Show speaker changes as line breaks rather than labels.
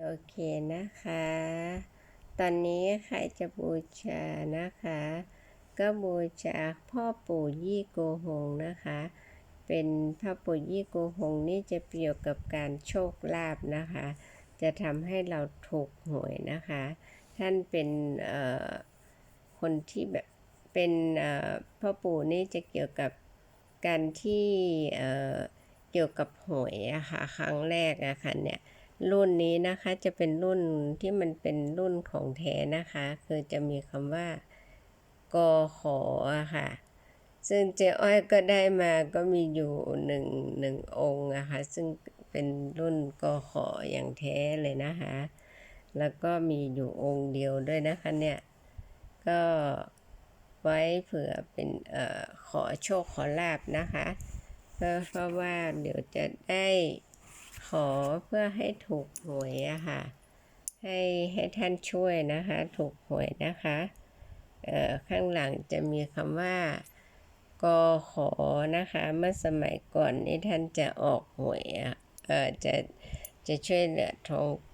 โอเคนะคะ ตอนนี้ใครจะบูชานะคะ ก็บูชาพ่อปู่ยี่โกหงนะคะ เป็นพ่อปู่ยี่โกหงนี่จะเกี่ยวกับการโชคลาภนะคะ จะทำให้เราถูกหวยนะคะ ท่านเป็นคนที่แบบเป็นพ่อปู่นี่จะเกี่ยวกับการที่เอ่อเกี่ยวกับหวยอะค่ะครั้งแรกอะค่ะเนี่ย รุ่นนี้นะคะจะเป็นรุ่นที่มันเป็นรุ่นของแท้นะคะ คือจะมีคำว่ากอขอค่ะ ซึ่งเจ๊อ้อยก็ได้มาก็มีอยู่หนึ่งหนึ่งองค์นะคะ ซึ่งเป็นรุ่นกอขออย่างแท้เลยนะคะ แล้วก็มีอยู่องค์เดียวด้วยนะคะเนี่ย ก็ไว้เผื่อเป็นเอ่อขอโชคขอลาบนะคะเพราะว่าเดี๋ยวจะได้ อเพื่อให้ถูกหวยอะค่ะ ให้ให้ท่านช่วยนะคะ ถูกหวยนะคะเอ่อข้างหลังจะมีคำว่ากอขอนะคะ เมื่อสมัยก่อนนี่ท่านจะออกหวยอะเอ่อจะจะช่วยเหลือทอง